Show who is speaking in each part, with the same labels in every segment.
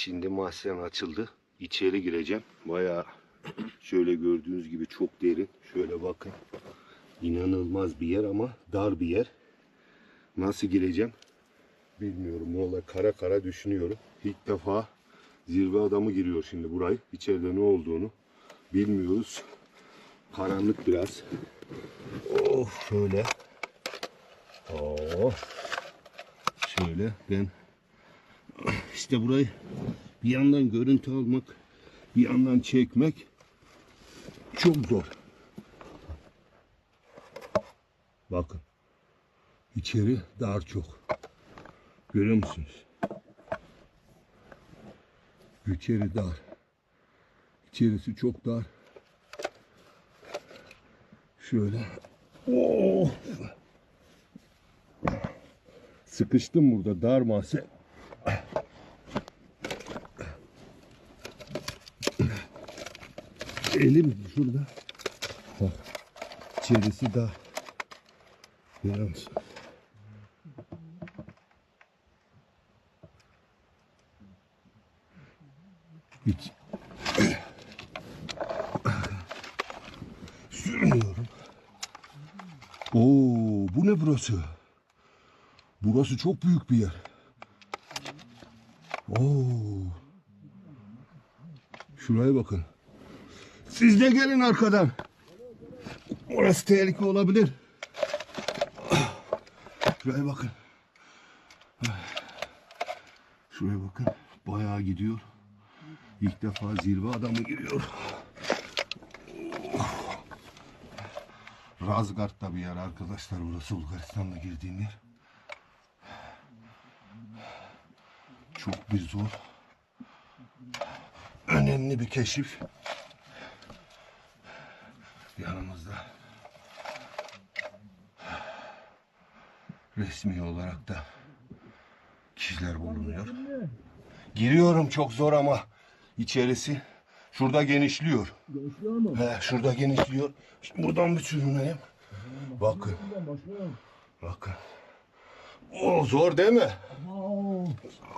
Speaker 1: Şimdi mahzen açıldı. İçeri gireceğim. Bayağı şöyle gördüğünüz gibi çok derin. Şöyle bakın. İnanılmaz bir yer ama dar bir yer. Nasıl gireceğim? Bilmiyorum. Vallahi kara kara düşünüyorum. İlk defa zirve adamı giriyor şimdi burayı. İçeride ne olduğunu bilmiyoruz. Karanlık biraz. Oh şöyle. Oh. Şöyle ben işte burayı bir yandan görüntü almak, bir yandan çekmek çok zor. Bakın. İçeri dar çok. Görüyor musunuz? İçeri dar. İçerisi çok dar. Şöyle. Oh! Sıkıştım burada dar Elim şurada. Bak. İçerisi dar. Görüyor musun? Hiç. Sürünüyorum. Oo, bu ne burası? Burası çok büyük bir yer. Oo. Şuraya bakın. Siz de gelin arkadan. Orası tehlike olabilir. Şuraya bakın. Şuraya bakın. Bayağı gidiyor. İlk defa zirve adamı giriyor. Razgard'da bir yer arkadaşlar burası Bulgaristan'da girdiğim yer. Çok bir zor. Önemli bir keşif. Resmi olarak da kişiler bulunuyor. Giriyorum çok zor ama içerisi şurada genişliyor.
Speaker 2: Gençliyor mu?
Speaker 1: He, şurada genişliyor. Şimdi buradan bir sürüneyim. Bakın, bakın. O zor değil mi?
Speaker 2: Oo,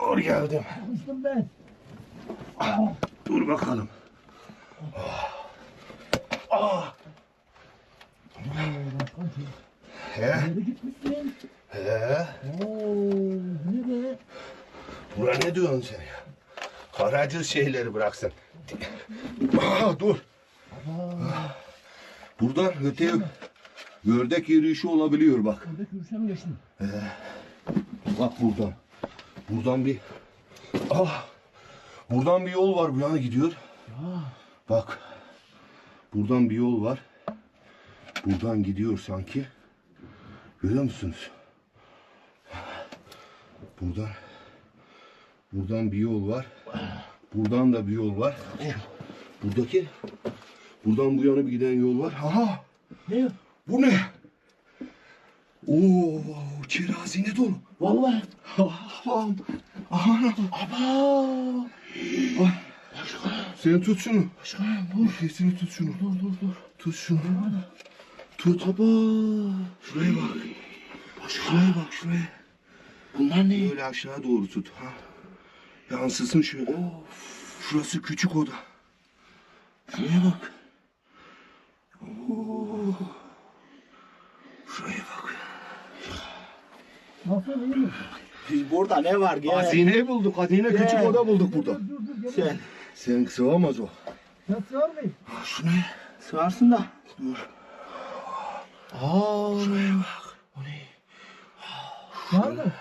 Speaker 1: Zor geldim.
Speaker 2: ben.
Speaker 1: Dur bakalım. Ah.
Speaker 2: Oo.
Speaker 1: He,
Speaker 2: Nereye gitmişsin?
Speaker 1: He.
Speaker 2: Oo, ne be?
Speaker 1: Bura ne diyorsun sen ya? Karacı şeyleri bıraksın. Aa, dur. Buradan öteye gördek yürüyüşü olabiliyor bak.
Speaker 2: Orada kürşe mi geçtin?
Speaker 1: Bak buradan. Buradan bir... Ah! Buradan bir yol var bu yana gidiyor.
Speaker 2: Ya,
Speaker 1: Bak. Buradan bir yol var. Buradan gidiyor sanki. Görüyor musunuz? Buradan Buradan bir yol var. Buradan da bir yol var. Buradaki Buradan bu yana bir giden yol var. Aha!
Speaker 2: ne?
Speaker 1: Bu ne? Oo, içeri hazine dolu.
Speaker 2: Vallahi.
Speaker 1: Allah'ım. Aman
Speaker 2: Aba.
Speaker 1: Sen tut şunu.
Speaker 2: Başkan dur.
Speaker 1: Sesini tut şunu.
Speaker 2: Dur dur dur.
Speaker 1: Tut şunu. Tut.
Speaker 2: Aba.
Speaker 1: Şuraya bak. Şuraya bak şuraya.
Speaker 2: Bunlar ne?
Speaker 1: Böyle aşağı doğru tut. Ha. Yansısın şöyle. Of. Şurası küçük oda. Şuraya bak. Oo. Şuraya bak.
Speaker 2: Nasıl iyi mi?
Speaker 3: Biz burada ne var gel.
Speaker 1: Hazine bulduk. Hazine küçük
Speaker 3: Gel.
Speaker 1: oda bulduk burada.
Speaker 2: Dur dur dur.
Speaker 3: Sen
Speaker 1: Sen sığamaz o.
Speaker 2: Sen sığar mıyım?
Speaker 1: Ha, şu ne?
Speaker 3: sığarsın da.
Speaker 1: Dur.
Speaker 3: Aa,
Speaker 1: Şuraya bak.
Speaker 2: Var mı?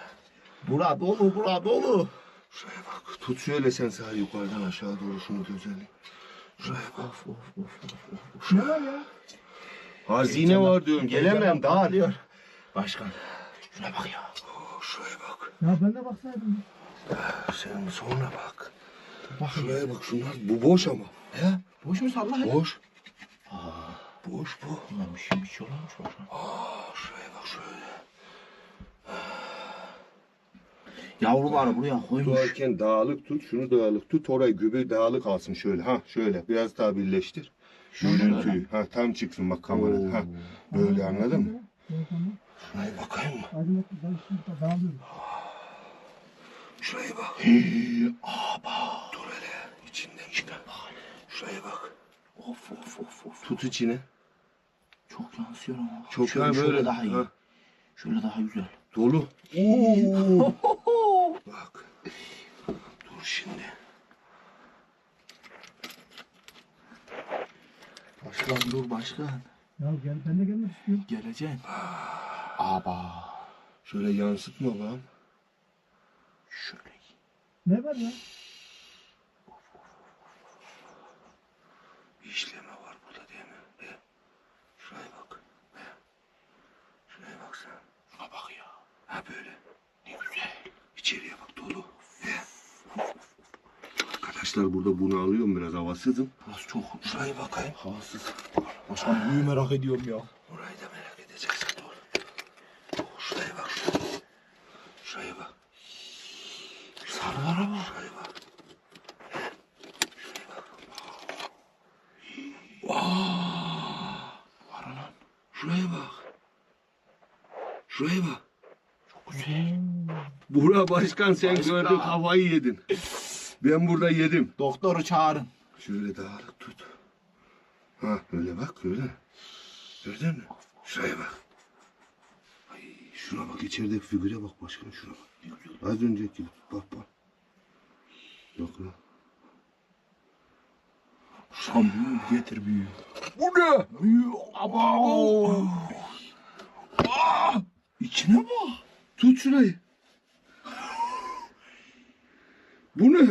Speaker 3: Bura dolu bura dolu.
Speaker 1: Şuraya bak. Tut şöyle sen sağ yukarıdan aşağı doğru şunu güzellik. Şuraya bak.
Speaker 3: Of of of of. of.
Speaker 2: Ne var ya?
Speaker 1: Hazine var diyorum. Gelemem daha.
Speaker 3: Diyor. Başkan. Şuna bak ya.
Speaker 1: Oo, Şuraya bak.
Speaker 2: Ya ben de baksaydım.
Speaker 1: Sen sonra bak. Şuraya bak şunlar. Bu boş ama.
Speaker 3: He? Boş mu salla hadi.
Speaker 1: Boş. Boş bu.
Speaker 3: Ulan bir şey bir şey olmuş başkan.
Speaker 1: Aa, şuraya bak şöyle.
Speaker 3: Yavruları buraya koymuş.
Speaker 1: Tutarken dağılık tut. Şunu dağılık tut. Orayı göbeği dağılık alsın şöyle. Ha şöyle. Biraz daha birleştir. Görüntüyü. Ha tam çıksın bak kamera. Ha böyle anladın mı? Şuraya bakayım mı? Şuraya bak. Aba. Dur hele. İçinden çıkan. Şuraya bak.
Speaker 3: Of of of of.
Speaker 1: Tut içine.
Speaker 3: Çok yansıyor ama.
Speaker 1: Çok
Speaker 3: şöyle,
Speaker 1: yani
Speaker 3: şöyle
Speaker 1: böyle.
Speaker 3: daha iyi.
Speaker 1: Ha.
Speaker 3: Şöyle daha güzel.
Speaker 1: Dolu. Oo. bak. Dur şimdi.
Speaker 3: Başkan dur başkan.
Speaker 2: Ya gel ben de gelmek istiyorum.
Speaker 3: Geleceksin. Aba.
Speaker 1: Şöyle yansıtma lan.
Speaker 3: Şöyle.
Speaker 2: Ne var ya?
Speaker 1: İşleme var burada değil mi? He. Şuraya bak. He. Şuraya bak sen.
Speaker 3: Şuna bak ya.
Speaker 1: Ha böyle.
Speaker 3: Ne güzel.
Speaker 1: İçeriye bak dolu. He. Arkadaşlar burada bunu alıyorum biraz havasızım.
Speaker 3: Burası çok
Speaker 1: Şuraya bakayım.
Speaker 3: havasız. Başkan büyü merak ediyorum ya.
Speaker 1: Orayı da merak edeceksin dur. Şuraya bak şuraya. Şuraya bak.
Speaker 3: Sarılara bak.
Speaker 1: Şuraya bak.
Speaker 3: Var lan.
Speaker 1: Şuraya bak. Şuraya bak.
Speaker 3: Çok güzel.
Speaker 1: Bura başkan sen gördün havayı yedin. Ben burada yedim.
Speaker 3: Doktoru çağırın.
Speaker 1: Şöyle dağılık tut. Ha öyle bak öyle. Gördün mü? Şuraya bak. Ay şuna bak içerideki figüre bak başkan şuna bak. Az önceki. Bak bak. Yok lan.
Speaker 3: Büyü getir büyü. Bu ne? Büyü. Aba. Aa, içine bak.
Speaker 1: Tut şurayı. Bu ne?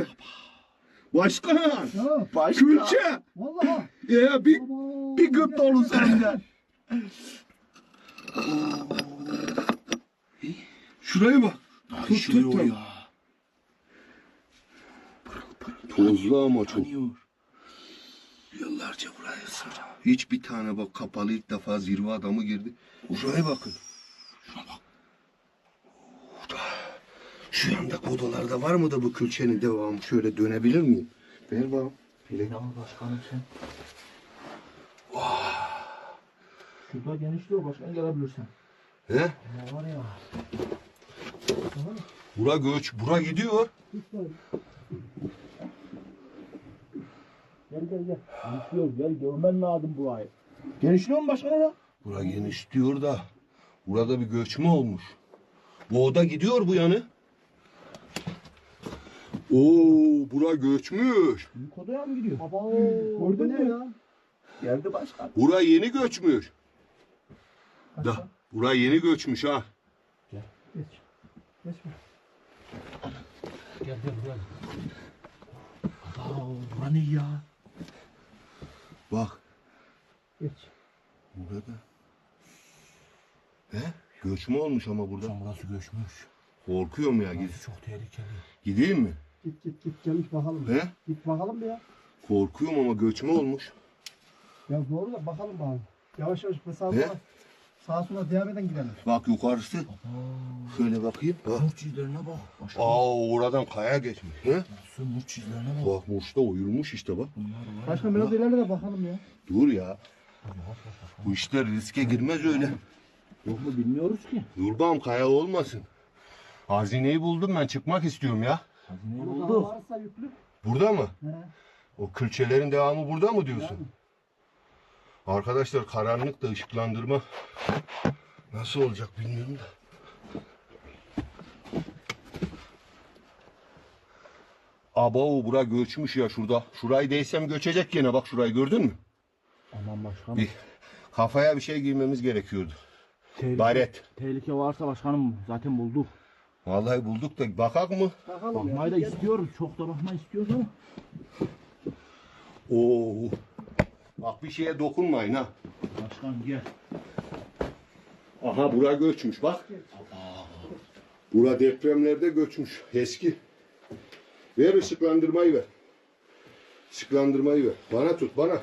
Speaker 1: Başkan.
Speaker 2: Ya
Speaker 3: Başkan.
Speaker 1: Külçe.
Speaker 2: vallahi.
Speaker 1: Ya bir, bir
Speaker 2: gel,
Speaker 1: dolu senden. Şuraya bak.
Speaker 3: Ay,
Speaker 1: Tut
Speaker 3: şuraya
Speaker 1: tut
Speaker 3: o
Speaker 1: tut.
Speaker 3: ya.
Speaker 1: Tozlu ama çok.
Speaker 3: Tanıyor.
Speaker 1: Yıllarca buraya sıra. Hiçbir tane bak kapalı ilk defa zirve adamı girdi. Şuraya bakın.
Speaker 3: Şuna bak.
Speaker 1: Şu yandaki odalarda var mı da bu külçenin devamı? Şöyle dönebilir miyim? Ver bakalım.
Speaker 3: Ne al başkanım sen? Şurada genişliyor başkan gelebilirsin.
Speaker 1: He?
Speaker 2: Ne var ya?
Speaker 1: Bura göç. Bura gidiyor.
Speaker 3: Gel gel gel. Genişliyor gel görmen lazım burayı. Genişliyor mu başkan ya?
Speaker 1: Bura geniş diyor da. Burada bir göçme olmuş. Bu oda gidiyor bu yanı. Oo, bura göçmüş.
Speaker 3: Büyük odaya mı gidiyor?
Speaker 2: Baba
Speaker 3: Gördün
Speaker 2: ne
Speaker 3: mü?
Speaker 2: ya?
Speaker 3: Geldi başkan.
Speaker 1: Bura yeni göçmüş. Da, bura yeni göçmüş ha.
Speaker 2: Geç. Geçme.
Speaker 3: Gel gel gel. Aa, bura ne ya?
Speaker 1: Bak.
Speaker 2: Geç.
Speaker 1: Burada. He? Göçme olmuş ama burada.
Speaker 3: Burası göçmüş.
Speaker 1: Korkuyorum ya. Gid
Speaker 3: çok tehlikeli.
Speaker 1: gideyim mi?
Speaker 2: Git git git gelmiş bakalım.
Speaker 1: He?
Speaker 2: Git bakalım bir ya.
Speaker 1: Korkuyorum ama göçme olmuş.
Speaker 2: Ya doğru da bakalım bakalım. Yavaş yavaş sağa
Speaker 1: Ne?
Speaker 2: sola. Sağa sola devam eden gidelim.
Speaker 1: Bak yukarısı. Şöyle bakayım. Bak.
Speaker 3: Nur çizgilerine bak. Başkan.
Speaker 1: Aa oradan kaya geçmiş. He?
Speaker 3: Nasıl nur çizgilerine bak.
Speaker 1: Bak Muş'ta uyurmuş işte bak.
Speaker 3: Bunlar var.
Speaker 2: Başka biraz ileride de bakalım ya.
Speaker 1: Dur ya. Bu işler riske girmez öyle.
Speaker 3: Yok mu bilmiyoruz ki.
Speaker 1: Dur bağım kaya olmasın. Hazineyi buldum ben çıkmak istiyorum ya.
Speaker 3: Hazineyi
Speaker 2: Burada
Speaker 3: bulduk.
Speaker 2: varsa yüklü.
Speaker 1: Burada mı?
Speaker 2: He.
Speaker 1: O külçelerin devamı burada mı diyorsun? Arkadaşlar karanlık da ışıklandırma nasıl olacak bilmiyorum da. Aba bura göçmüş ya şurada. Şurayı değsem göçecek gene bak şurayı gördün mü?
Speaker 3: Aman başkanım.
Speaker 1: Bir kafaya bir şey giymemiz gerekiyordu.
Speaker 3: Tehlike,
Speaker 1: Baret.
Speaker 3: tehlike varsa başkanım zaten bulduk.
Speaker 1: Vallahi bulduk da bakak mı?
Speaker 2: Bakalım ya.
Speaker 3: Bakmayı da istiyoruz. Çok da bakmayı istiyoruz ama.
Speaker 1: Oo. Bak bir şeye dokunmayın ha.
Speaker 3: Başkan gel.
Speaker 1: Aha bura göçmüş bak. Bura depremlerde göçmüş. Eski. Ver ışıklandırmayı ver. Işıklandırmayı ver. Bana tut bana.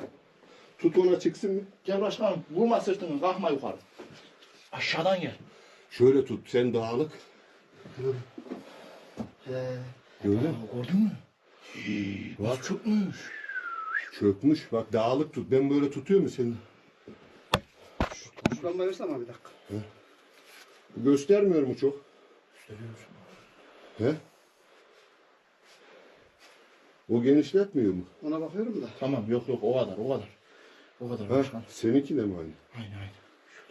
Speaker 1: Tut ona çıksın mı?
Speaker 3: Gel başkanım. Vurma sırtını. Kalkma yukarı. Aşağıdan gel.
Speaker 1: Şöyle tut sen dağılık. Gördün mü?
Speaker 3: Gördün mü?
Speaker 1: Bak
Speaker 3: Çökmüş.
Speaker 1: çökmüş. Bak dağılık tut. Ben böyle tutuyor mu seni?
Speaker 2: Şuradan versene abi bir dakika.
Speaker 1: Göstermiyor mu çok?
Speaker 3: Görüyorsun.
Speaker 1: He? O genişletmiyor mu?
Speaker 2: Ona bakıyorum da.
Speaker 3: Tamam yok yok o kadar o kadar. O kadar
Speaker 1: Ha,
Speaker 3: başkan.
Speaker 1: seninki de mi aynı?
Speaker 3: Aynen aynen.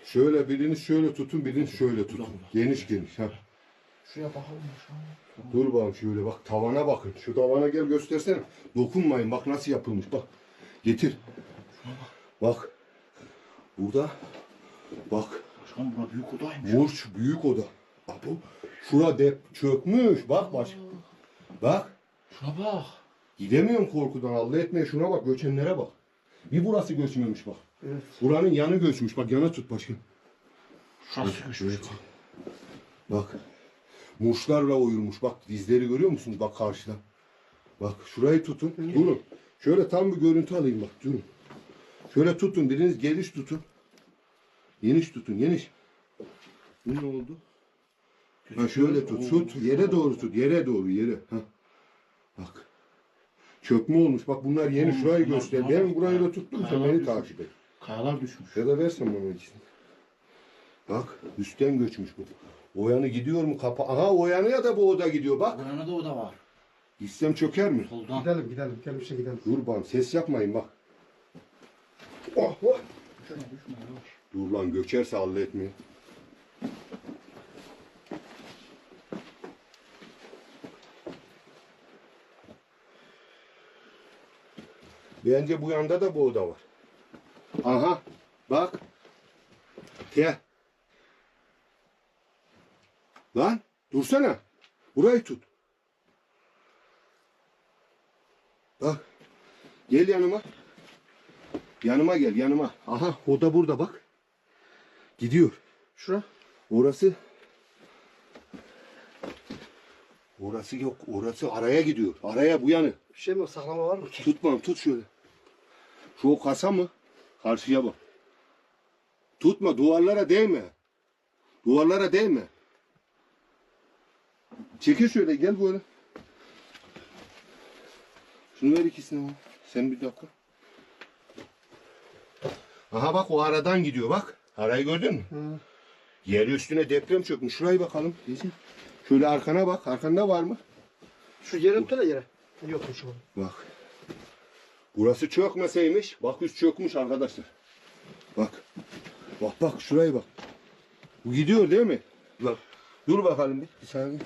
Speaker 1: Şöyle birini şöyle tutun, birini şöyle tutun. Geniş geniş. Ha.
Speaker 3: Şuraya bakalım başkan.
Speaker 1: Dur bakalım şöyle bak tavana bakın. Şu tavana gel göstersene. Dokunmayın bak nasıl yapılmış bak. Getir. Bak. Burada. Bak.
Speaker 3: Başkan bura büyük odaymış.
Speaker 1: Burç büyük oda. Bak bu. Şura dep çökmüş. Bak baş. Bak.
Speaker 3: Şuna bak.
Speaker 1: Gidemiyorum korkudan. Allah etmeye şuna bak. Göçenlere bak. Bir burası göçmemiş bak.
Speaker 2: Evet.
Speaker 1: Buranın yanı göçmüş. Bak yana tut başkan.
Speaker 3: Şurası göçmüş.
Speaker 1: Evet. Bak. Muşlarla oyulmuş. Bak dizleri görüyor musunuz? Bak karşıda. Bak şurayı tutun. Durun. Şöyle tam bir görüntü alayım bak. Durun. Şöyle tutun. Biriniz geniş tutun. Geniş tutun. Geniş. Bu ne oldu? Ha şöyle tut. Tut. Yere doğru tut. Yere doğru. Yere. Ha. Bak. Çökme olmuş. Bak bunlar yeni.
Speaker 3: Olmuş,
Speaker 1: Şurayı
Speaker 3: bunlar-
Speaker 1: göster. Ben burayı da tuttum. Sen beni
Speaker 3: düşmüş.
Speaker 1: takip et.
Speaker 3: Kayalar düşmüş.
Speaker 1: Ya da versen bana ikisini. Bak üstten göçmüş bu. O yanı gidiyor mu kapa? Aha o yanıya da bu oda gidiyor bak.
Speaker 3: Buranın da oda var.
Speaker 1: Gitsem çöker mi?
Speaker 3: Soldan.
Speaker 2: Gidelim gidelim. Gel bir şey gidelim.
Speaker 1: Dur bana ses yapmayın bak. Oh, oh.
Speaker 3: Düşme düşme yavaş.
Speaker 1: Dur lan göçerse Allah etmiyor. Bence bu yanda da bu oda var. Aha bak. Gel. Lan dursana. Burayı tut. Bak. Gel yanıma. Yanıma gel yanıma. Aha oda burada bak. Gidiyor.
Speaker 2: Şura.
Speaker 1: Orası Orası yok. Orası araya gidiyor. Araya bu yanı.
Speaker 2: Bir şey mi? Saklama var mı ki?
Speaker 1: Tutmam tut şöyle. Şu o kasa mı? Karşıya bak. Tutma duvarlara değme. Duvarlara değme. Çekil şöyle gel böyle. Şunu ver ikisini bana. Sen bir dakika. Aha bak o aradan gidiyor bak. Arayı gördün mü?
Speaker 2: Hı.
Speaker 1: Yer üstüne deprem çökmüş. Şurayı bakalım. Gezin. Şöyle arkana bak. Arkanda var mı?
Speaker 2: Şu yere tut hele yere. Yokmuş orada.
Speaker 1: Bak. Burası çökmeseymiş. Bak üst çökmüş arkadaşlar. Bak. Bak bak şuraya bak. Bu gidiyor değil mi? Bak. Dur bakalım bir. Bir saniye.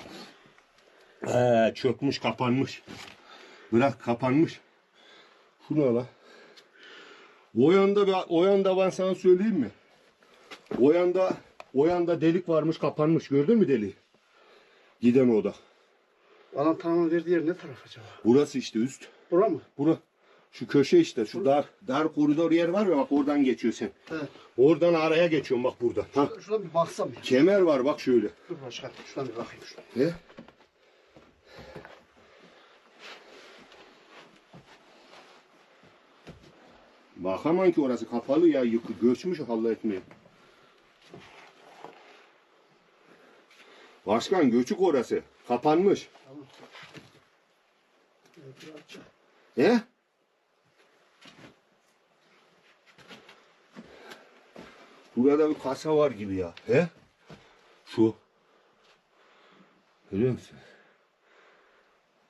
Speaker 1: Ee, çökmüş kapanmış. Bırak kapanmış. Şunu ala. O yanda, bir- o yanda ben sana söyleyeyim mi? O yanda, o yanda delik varmış kapanmış. Gördün mü deliği? Giden oda.
Speaker 2: Alan tamam verdiği yer ne taraf acaba?
Speaker 1: Burası işte üst.
Speaker 2: Bura mı?
Speaker 1: Bura. Şu köşe işte. Şu dar dar koridor yer var ya bak oradan geçiyor sen.
Speaker 2: Evet.
Speaker 1: Oradan araya geçiyorsun bak burada. Ha.
Speaker 2: Şuradan bir baksam ya.
Speaker 1: Kemer var bak şöyle.
Speaker 2: Dur başkan. Şuradan bir bakayım. Şuradan.
Speaker 1: Ne? Bakamam ki orası kapalı ya yıkı göçmüş Allah etmiyor. Başkan göçük orası. Kapanmış.
Speaker 2: Tamam.
Speaker 1: He? Burada bir kasa var gibi ya. He? Şu. Görüyor musun?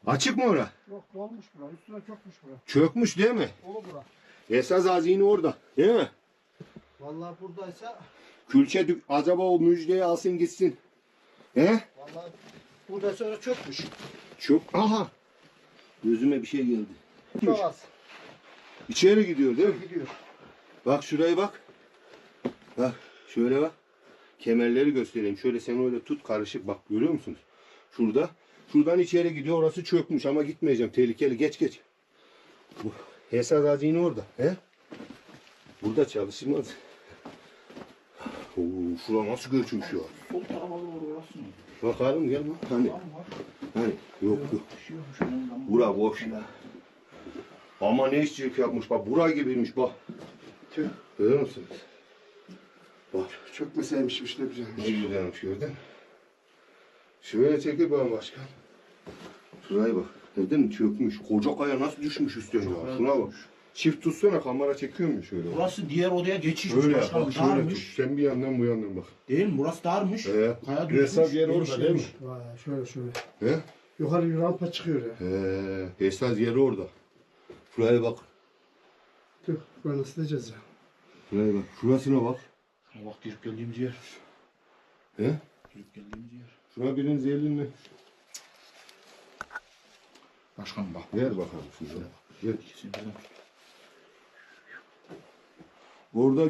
Speaker 1: Açık mı ora?
Speaker 2: Yok dolmuş bura. Üstüne çökmüş bura.
Speaker 1: Çökmüş değil mi?
Speaker 2: Dolu bura.
Speaker 1: Esas hazine orada. Değil mi?
Speaker 2: Vallahi buradaysa
Speaker 1: Külçe dük- acaba o müjdeyi alsın gitsin. He?
Speaker 2: vallahi buradaysa öyle çökmüş.
Speaker 1: Çok. Aha. Gözüme bir şey geldi.
Speaker 2: Çok az.
Speaker 1: İçeri gidiyor değil mi?
Speaker 2: Gidiyor.
Speaker 1: Bak şuraya bak. Bak şöyle bak. Kemerleri göstereyim. Şöyle sen öyle tut karışık bak görüyor musunuz? Şurada. Şuradan içeri gidiyor. Orası çökmüş ama gitmeyeceğim. Tehlikeli. Geç geç. Bu Esas hazine orada. He? Burada çalışılmaz. Oo, şura nasıl göçmüş ya?
Speaker 3: Sol tarafa doğru orası mı?
Speaker 1: Bakalım gel bak. Hani? Hani? Yok yok.
Speaker 3: Şey ondan.
Speaker 1: Bura boş ya. Ama ne işçilik yapmış bak. Bura gibiymiş bak.
Speaker 2: Tüh.
Speaker 1: Görüyor musunuz? Bak.
Speaker 2: Çökmeseymişmiş ne güzelmiş.
Speaker 1: Ne güzelmiş gördün mü? Şöyle çekil bana başkan. Şuraya bak. Gördün mü? Çökmüş. Koca kaya nasıl düşmüş üstüne ya. Şuna bak. Çift tutsana kamera çekiyor mu şöyle? bak.
Speaker 3: Burası diğer odaya geçişmiş.
Speaker 1: Şöyle yap
Speaker 3: başkan.
Speaker 1: bak şöyle tut.
Speaker 3: darmış.
Speaker 1: Sen bir yandan bu yandan bak.
Speaker 3: Değil mi? Burası darmış.
Speaker 1: Ee,
Speaker 3: Kaya
Speaker 1: Resaf
Speaker 3: düşmüş.
Speaker 1: yer orada değil mi?
Speaker 2: Vay şöyle şöyle.
Speaker 1: He?
Speaker 2: Yukarı bir rampa çıkıyor ya.
Speaker 1: He, esas yeri orada. Şuraya bak.
Speaker 2: Dur burayı nasıl edeceğiz ya?
Speaker 1: Şuraya bak. Şurasına bak.
Speaker 3: Şuna bak girip geldiğimiz yer.
Speaker 1: He?
Speaker 3: Girip geldiğimiz yer.
Speaker 1: Şuna biriniz elinle.
Speaker 3: Başkanım bak.
Speaker 1: Ver bakalım şunu. Ver.
Speaker 3: İkisini birden tut.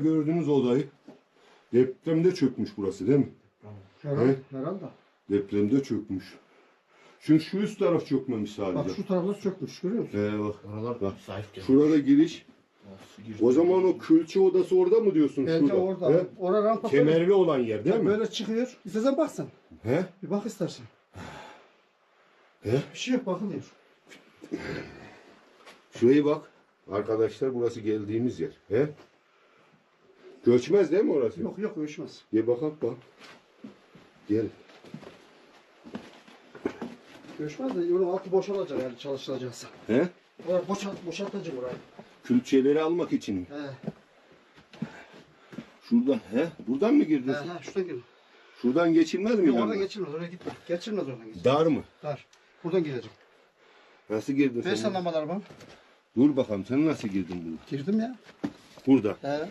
Speaker 1: Gördüğünüz odayı depremde çökmüş burası değil mi?
Speaker 2: Herhalde. Herhalde.
Speaker 1: Depremde çökmüş. Çünkü şu üst taraf çökmemiş
Speaker 2: Bak
Speaker 1: sadece.
Speaker 2: şu tarafta çökmüş görüyor musun?
Speaker 1: He bak.
Speaker 3: Oralar
Speaker 1: Bak.
Speaker 3: zayıf geldi.
Speaker 1: Şurada giriş. O zaman o külçe odası orada mı diyorsun?
Speaker 2: Bence
Speaker 1: şurada?
Speaker 2: orada.
Speaker 1: He?
Speaker 2: Orada rampa böyle,
Speaker 1: Kemerli olan yer değil mi?
Speaker 2: böyle çıkıyor. İstersen bak sen.
Speaker 1: He?
Speaker 2: Bir bak istersen.
Speaker 1: He?
Speaker 2: Bir şey yok bakılıyor.
Speaker 1: Şuraya bak. Arkadaşlar burası geldiğimiz yer. He? Göçmez değil mi orası?
Speaker 2: Yok yok uyuşmaz.
Speaker 1: Gel bakalım bak. Gel.
Speaker 2: Uyuşmaz da yolun altı boşalacak yani çalışılacaksa.
Speaker 1: He?
Speaker 2: Oraya boşalt, boşaltacak orayı.
Speaker 1: Külçeleri almak için mi?
Speaker 2: He.
Speaker 1: Şuradan. He? Buradan mı girdin?
Speaker 2: He he şuradan gir.
Speaker 1: Şuradan geçilmez mi?
Speaker 2: Yok oradan geçilmez oraya gitme. Geçilmez oradan geç.
Speaker 1: Dar mı?
Speaker 2: Dar. Buradan gireceğim.
Speaker 1: Nasıl girdin
Speaker 2: Ver
Speaker 1: sen?
Speaker 2: lambaları bana.
Speaker 1: Dur bakalım sen nasıl girdin burada?
Speaker 2: Girdim ya.
Speaker 1: Burada.
Speaker 2: He.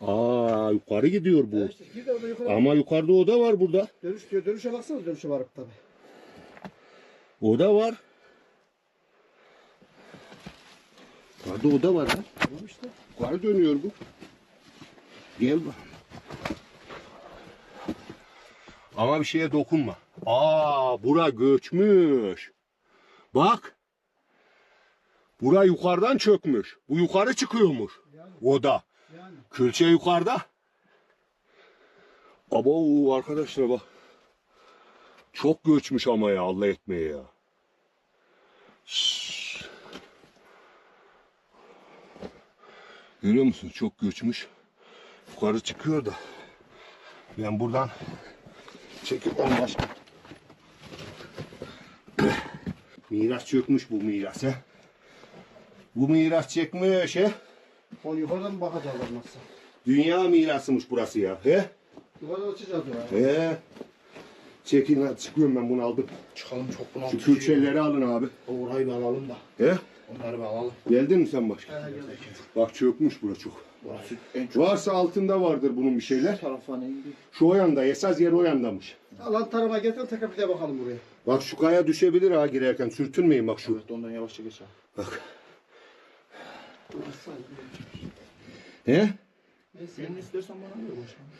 Speaker 1: Aa yukarı gidiyor bu.
Speaker 2: He işte gir de orada yukarı.
Speaker 1: Ama yukarıda oda var burada.
Speaker 2: Dönüş diyor. Dönüşe baksana dönüşe varıp tabi.
Speaker 1: Oda var. Oda var ha.
Speaker 2: Tamam işte.
Speaker 1: Yukarı dönüyor bu. Gel bak. Ama bir şeye dokunma. Aa bura göçmüş. Bak. Bura yukarıdan çökmüş. Bu yukarı çıkıyormuş.
Speaker 2: Yani.
Speaker 1: Oda.
Speaker 2: Yani.
Speaker 1: Külçe yukarıda. Abo arkadaşlar bak. Çok göçmüş ama ya Allah etmeye ya. Şşş. Görüyor musun? Çok göçmüş. Yukarı çıkıyor da. Ben buradan çekip başka. Miras çökmüş bu miras he. Bu miras çekmiş he.
Speaker 2: Onu yukarıdan bakacaklar nasıl?
Speaker 1: Dünya mirasıymış burası ya. He?
Speaker 2: Yukarıdan açacağız orayı.
Speaker 1: He. Çekin hadi çıkıyorum ben bunu aldım.
Speaker 3: Çıkalım çok bunaltıcı.
Speaker 1: Şu külçeleri alın abi.
Speaker 3: Orayı bir alalım da.
Speaker 1: He?
Speaker 3: Onları bir alalım.
Speaker 1: Geldin mi sen başka?
Speaker 2: He.
Speaker 1: Bak çökmüş bura çok.
Speaker 3: Burası en çok
Speaker 1: Varsa altında vardır bunun bir şeyler.
Speaker 3: tarafa neydi?
Speaker 1: Şu o yanda esas yer o yandamış.
Speaker 2: Alan tarafa getirin tekrar bir de bakalım buraya.
Speaker 1: Bak şu kaya düşebilir ha girerken sürtünmeyin bak şu.
Speaker 3: Evet ondan yavaşça geç abi.
Speaker 1: Bak. He?
Speaker 2: Neyse.
Speaker 3: Birini istersen bana ver başkanım.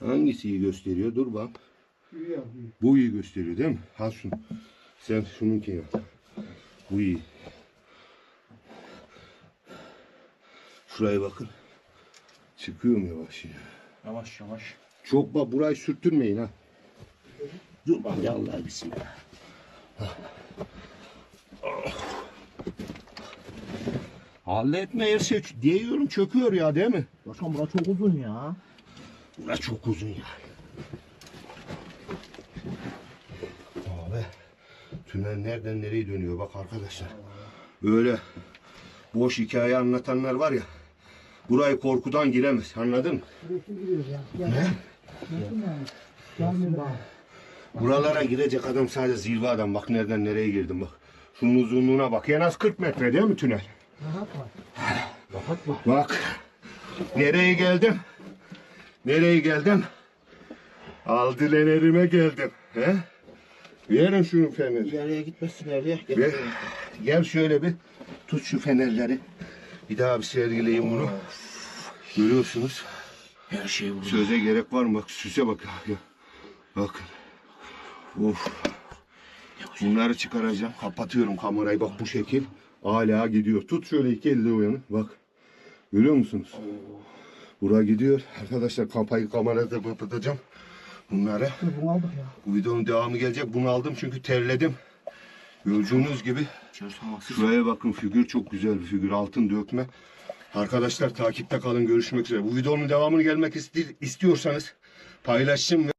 Speaker 1: Hangisi iyi gösteriyor? Dur bak. Bu iyi gösteriyor değil mi? Al Sen şununki al. Bu iyi. Şuraya bakın. Çıkıyorum yavaş ya.
Speaker 3: Yavaş yavaş.
Speaker 1: Çok bak burayı sürtünmeyin ha. Dur bak ya Allah bismillah. Halletme her şey diyorum çöküyor ya değil mi?
Speaker 3: Başkan bura çok uzun ya.
Speaker 1: Bura çok uzun ya. Tünel nereden nereye dönüyor bak arkadaşlar. Böyle boş hikaye anlatanlar var ya. Burayı korkudan giremez anladın mı?
Speaker 2: Buraya kim giriyor ya? Gel. Ne?
Speaker 1: Buralara girecek adam sadece zirve adam. Bak nereden nereye girdim bak. Şunun uzunluğuna bak. En az 40 metre değil mi tünel?
Speaker 2: Rahat var.
Speaker 3: Rahat mı?
Speaker 1: Bak. Nereye geldim? Nereye geldim? Aldılenerime geldim. He? Verin şunu feneri.
Speaker 3: İleriye gitmesin nereye? Gel.
Speaker 1: Ver. Gel şöyle bir. Tut şu fenerleri. Bir daha bir sergileyeyim bunu. Görüyorsunuz.
Speaker 3: Her şey burada.
Speaker 1: Söze gerek var mı? Bak süse bak. Ya. Bakın. Of. Bunları çıkaracağım. Kapatıyorum kamerayı. Bak bu şekil. Hala gidiyor. Tut şöyle iki elde o yana. Bak. Görüyor musunuz? Buraya gidiyor. Arkadaşlar kampayı kamerada kapatacağım. Bunları.
Speaker 2: Bunu aldık ya.
Speaker 1: Bu videonun devamı gelecek. Bunu aldım çünkü terledim. Gördüğünüz gibi. Şuraya bakın figür çok güzel bir figür. Altın dökme. Arkadaşlar takipte kalın. Görüşmek üzere. Bu videonun devamını gelmek isti- istiyorsanız paylaşın ve